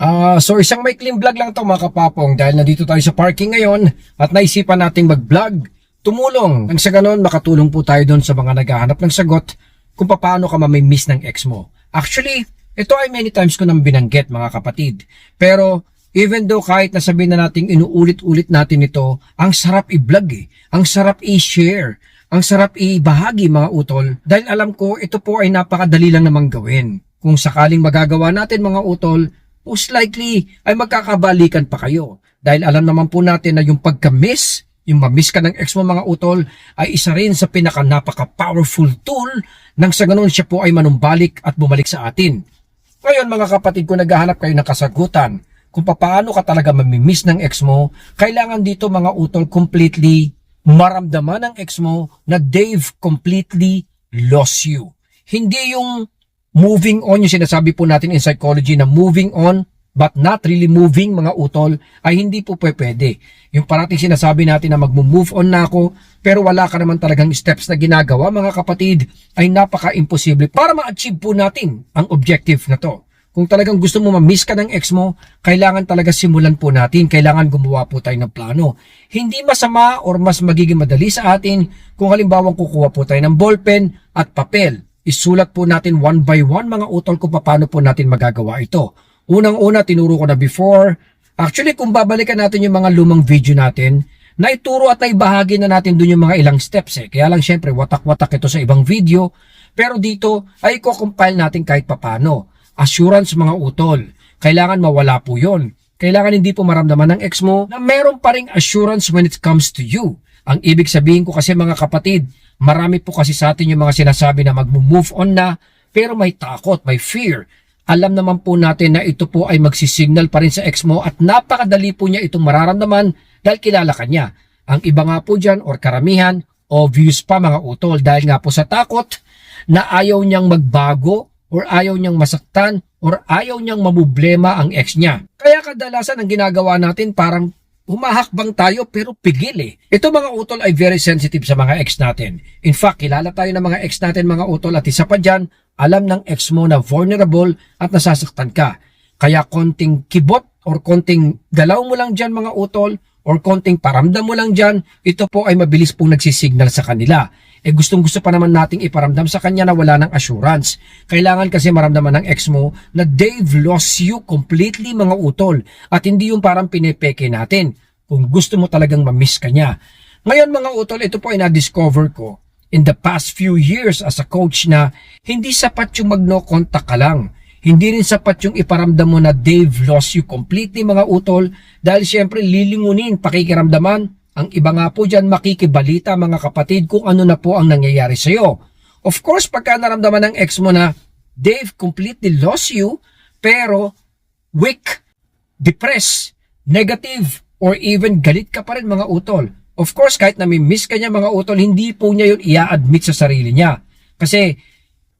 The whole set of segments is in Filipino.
Ah, so isang maikling vlog lang to mga kapapong dahil nandito tayo sa parking ngayon at naisipan nating mag-vlog. Tumulong. Nang sa ganon, makatulong po tayo doon sa mga naghahanap ng sagot kung paano ka mamimiss ng ex mo. Actually, ito ay many times ko nang binanggit mga kapatid. Pero even though kahit nasabihin na nating inuulit-ulit natin ito, ang sarap i-vlog eh. Ang sarap i-share. Ang sarap ibahagi mga utol dahil alam ko ito po ay napakadali lang namang gawin. Kung sakaling magagawa natin mga utol, most likely ay magkakabalikan pa kayo. Dahil alam naman po natin na yung pagka-miss, yung ma-miss ka ng ex mo mga utol, ay isa rin sa pinaka napaka-powerful tool nang sa ganun siya po ay manumbalik at bumalik sa atin. Ngayon mga kapatid, kung naghahanap kayo ng kasagutan kung paano ka talaga mamimiss ng ex mo, kailangan dito mga utol completely maramdaman ng ex mo na Dave completely lost you. Hindi yung moving on, yung sinasabi po natin in psychology na moving on but not really moving mga utol ay hindi po pwede. Yung parating sinasabi natin na mag-move on na ako pero wala ka naman talagang steps na ginagawa mga kapatid ay napaka-imposible para ma-achieve po natin ang objective na to. Kung talagang gusto mo ma-miss ka ng ex mo, kailangan talaga simulan po natin. Kailangan gumawa po tayo ng plano. Hindi masama or mas magiging madali sa atin kung halimbawa kukuha po tayo ng ballpen at papel. Isulat po natin one by one mga utol kung paano po natin magagawa ito. Unang-una, tinuro ko na before. Actually, kung babalikan natin yung mga lumang video natin, naituro at naibahagi na natin dun yung mga ilang steps eh. Kaya lang syempre, watak-watak ito sa ibang video. Pero dito, ay ko-compile natin kahit papano. Assurance mga utol. Kailangan mawala po yon. Kailangan hindi po maramdaman ng ex mo na meron pa ring assurance when it comes to you. Ang ibig sabihin ko kasi mga kapatid, marami po kasi sa atin yung mga sinasabi na mag-move on na, pero may takot, may fear. Alam naman po natin na ito po ay magsisignal pa rin sa ex mo at napakadali po niya itong mararamdaman dahil kilala ka niya. Ang iba nga po dyan or karamihan, obvious pa mga utol dahil nga po sa takot na ayaw niyang magbago or ayaw niyang masaktan or ayaw niyang mamublema ang ex niya. Kaya kadalasan ang ginagawa natin parang humahakbang tayo pero pigil eh. Ito mga utol ay very sensitive sa mga ex natin. In fact, kilala tayo ng mga ex natin mga utol at isa pa dyan, alam ng ex mo na vulnerable at nasasaktan ka. Kaya konting kibot or konting galaw mo lang dyan mga utol or konting paramdam mo lang dyan, ito po ay mabilis pong nagsisignal sa kanila. Eh gustong gusto pa naman nating iparamdam sa kanya na wala ng assurance. Kailangan kasi maramdaman ng ex mo na Dave lost you completely mga utol at hindi yung parang pinepeke natin kung gusto mo talagang mamiss ka niya. Ngayon mga utol, ito po ay na-discover ko in the past few years as a coach na hindi sapat yung mag-no contact ka lang. Hindi rin sapat yung iparamdam mo na Dave lost you completely mga utol dahil syempre lilingunin, pakikiramdaman. Ang iba nga po dyan makikibalita mga kapatid kung ano na po ang nangyayari sa'yo. Of course, pagka naramdaman ng ex mo na Dave completely lost you, pero weak, depressed, negative, or even galit ka pa rin mga utol. Of course, kahit na may miss ka niya mga utol, hindi po niya yun i-admit sa sarili niya. Kasi,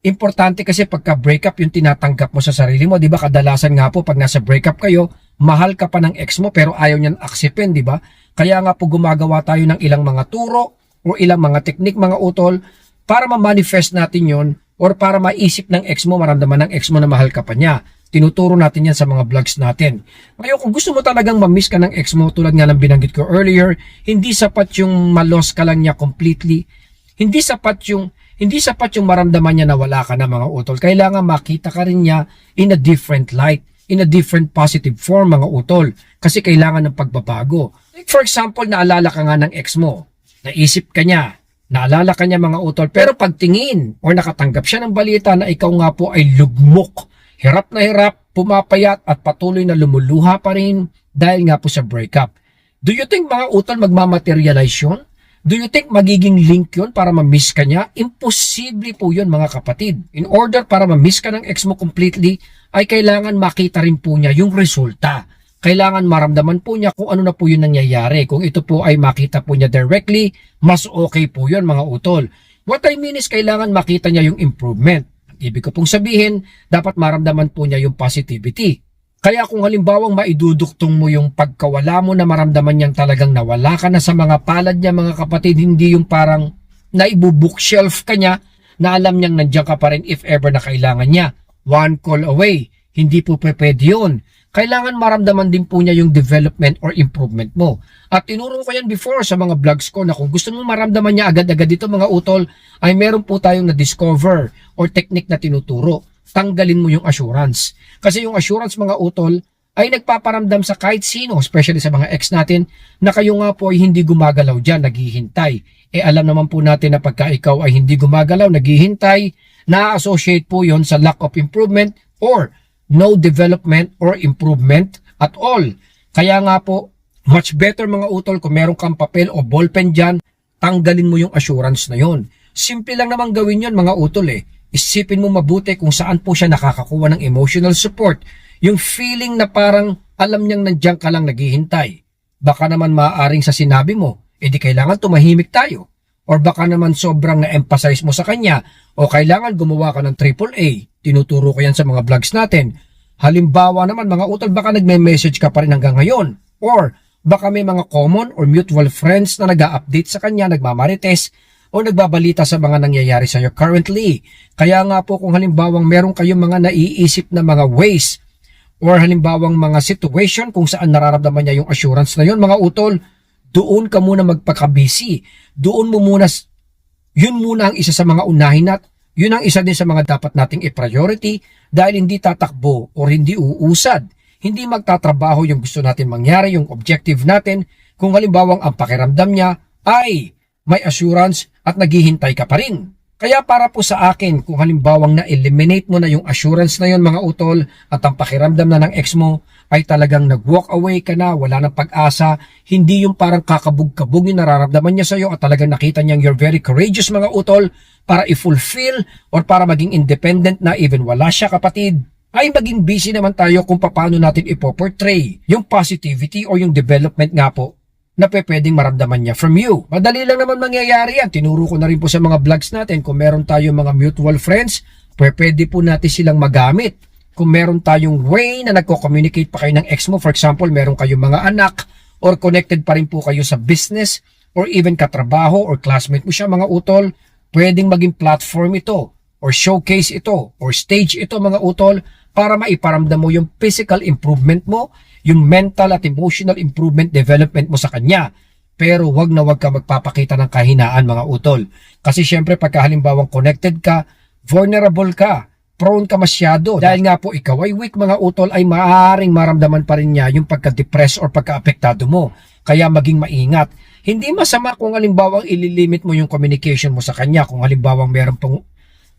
importante kasi pagka breakup yung tinatanggap mo sa sarili mo, 'di ba? Kadalasan nga po pag nasa breakup kayo, mahal ka pa ng ex mo pero ayaw niyan aksepin, 'di ba? Kaya nga po gumagawa tayo ng ilang mga turo o ilang mga teknik mga utol para ma-manifest natin 'yon or para maisip ng ex mo, maramdaman ng ex mo na mahal ka pa niya. Tinuturo natin yan sa mga vlogs natin. Ngayon, kung gusto mo talagang ma-miss ka ng ex mo, tulad nga ng binanggit ko earlier, hindi sapat yung malos ka lang niya completely. Hindi sapat yung hindi sapat yung maramdaman niya na wala ka na mga utol. Kailangan makita ka rin niya in a different light, in a different positive form mga utol. Kasi kailangan ng pagbabago. Like for example, naalala ka nga ng ex mo. Naisip ka niya. Naalala ka niya mga utol. Pero pagtingin or nakatanggap siya ng balita na ikaw nga po ay lugmok. Hirap na hirap, pumapayat at patuloy na lumuluha pa rin dahil nga po sa breakup. Do you think mga utol magmamaterialize yun? Do you think magiging link yun para ma-miss ka niya? Imposible po yun mga kapatid. In order para ma-miss ka ng ex mo completely, ay kailangan makita rin po niya yung resulta. Kailangan maramdaman po niya kung ano na po yun nangyayari. Kung ito po ay makita po niya directly, mas okay po yun mga utol. What I mean is kailangan makita niya yung improvement. Ibig ko pong sabihin, dapat maramdaman po niya yung positivity. Kaya kung halimbawang maiduduktong mo yung pagkawala mo na maramdaman niyang talagang nawala ka na sa mga palad niya mga kapatid, hindi yung parang naibubookshelf ka niya na alam niyang nandiyan ka pa rin if ever na kailangan niya. One call away. Hindi po pwede yun. Kailangan maramdaman din po niya yung development or improvement mo. At tinuro ko yan before sa mga vlogs ko na kung gusto mo maramdaman niya agad-agad dito mga utol, ay meron po tayong na-discover or technique na tinuturo. Tanggalin mo yung assurance. Kasi yung assurance mga utol, ay nagpaparamdam sa kahit sino, especially sa mga ex natin, na kayo nga po ay hindi gumagalaw dyan, naghihintay. Eh alam naman po natin na pagka ikaw ay hindi gumagalaw, naghihintay, na-associate po yon sa lack of improvement or no development or improvement at all. Kaya nga po, much better mga utol kung meron kang papel o ballpen dyan, tanggalin mo yung assurance na yon. Simple lang naman gawin yon mga utol eh. Isipin mo mabuti kung saan po siya nakakakuha ng emotional support. Yung feeling na parang alam niyang nandiyan ka lang naghihintay. Baka naman maaaring sa sinabi mo, edi kailangan tumahimik tayo. Or baka naman sobrang na-emphasize mo sa kanya o kailangan gumawa ka ng AAA. Tinuturo ko yan sa mga vlogs natin. Halimbawa naman mga utol, baka nagme-message ka pa rin hanggang ngayon. Or baka may mga common or mutual friends na nag update sa kanya, nagmamarites, o nagbabalita sa mga nangyayari sa iyo currently. Kaya nga po kung halimbawang meron kayong mga naiisip na mga ways or halimbawang mga situation kung saan nararamdaman niya yung assurance na yun, mga utol, doon ka muna magpaka-busy. Doon mo muna, yun muna ang isa sa mga unahin at yun ang isa din sa mga dapat nating i-priority dahil hindi tatakbo or hindi uusad. Hindi magtatrabaho yung gusto natin mangyari, yung objective natin, kung halimbawang ang pakiramdam niya ay may assurance at naghihintay ka pa rin. Kaya para po sa akin, kung halimbawang na-eliminate mo na yung assurance na yon mga utol at ang pakiramdam na ng ex mo ay talagang nag-walk away ka na, wala nang pag-asa, hindi yung parang kakabog-kabog yung nararamdaman niya sa'yo at talagang nakita niyang you're very courageous mga utol para i-fulfill or para maging independent na even wala siya kapatid, ay maging busy naman tayo kung paano natin ipoportray yung positivity or yung development nga po na pwedeng maramdaman niya from you. Madali lang naman mangyayari yan. Tinuro ko na rin po sa mga vlogs natin kung meron tayong mga mutual friends, pe- pwede po natin silang magamit. Kung meron tayong way na nagko-communicate pa kayo ng ex mo, for example, meron kayong mga anak or connected pa rin po kayo sa business or even katrabaho or classmate mo siya mga utol, pwedeng maging platform ito or showcase ito or stage ito mga utol para maiparamdam mo yung physical improvement mo, yung mental at emotional improvement development mo sa kanya. Pero wag na wag ka magpapakita ng kahinaan mga utol. Kasi syempre pagka halimbawang connected ka, vulnerable ka, prone ka masyado. Dahil nga po ikaw ay weak mga utol ay maaaring maramdaman pa rin niya yung pagka-depress or pagka-apektado mo. Kaya maging maingat. Hindi masama kung halimbawang ililimit mo yung communication mo sa kanya. Kung halimbawang meron pong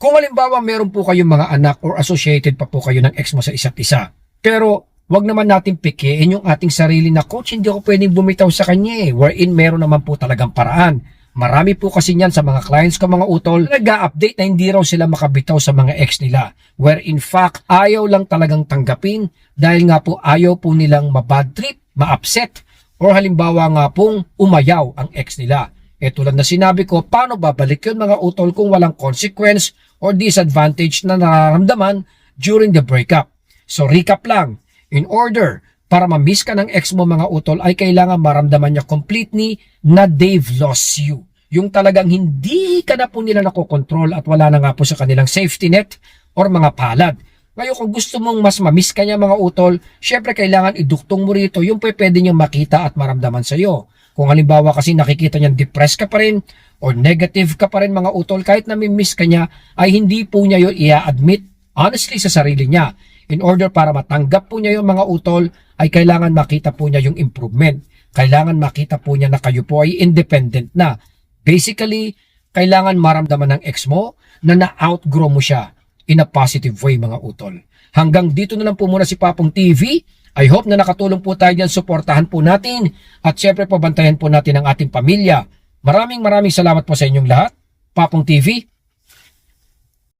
kung halimbawa meron po kayong mga anak or associated pa po kayo ng ex mo sa isa't isa. Pero wag naman natin pikiin yung ating sarili na coach, hindi ako pwedeng bumitaw sa kanya eh. Wherein meron naman po talagang paraan. Marami po kasi niyan sa mga clients ko mga utol nag-update na hindi raw sila makabitaw sa mga ex nila. Where in fact, ayaw lang talagang tanggapin dahil nga po ayaw po nilang mabad trip, ma-upset, or halimbawa nga pong umayaw ang ex nila. E tulad na sinabi ko, paano babalik yun mga utol kung walang consequence or disadvantage na nararamdaman during the breakup? So recap lang, in order para ma-miss ka ng ex mo mga utol ay kailangan maramdaman niya completely na they've lost you. Yung talagang hindi ka na po nila nakokontrol at wala na nga po sa kanilang safety net or mga palad. Ngayon kung gusto mong mas ma-miss ka niya mga utol, syempre kailangan iduktong mo rito yung pwede niyang makita at maramdaman sa iyo. Kung halimbawa kasi nakikita niyang depressed ka pa rin or negative ka pa rin mga utol, kahit na miss ka niya, ay hindi po niya yun i-admit honestly sa sarili niya. In order para matanggap po niya yung mga utol, ay kailangan makita po niya yung improvement. Kailangan makita po niya na kayo po ay independent na. Basically, kailangan maramdaman ng ex mo na na-outgrow mo siya in a positive way mga utol. Hanggang dito na lang po muna si Papong TV. I hope na nakatulong po tayo dyan. Suportahan po natin. At syempre po bantayan po natin ang ating pamilya. Maraming maraming salamat po sa inyong lahat. Papong TV,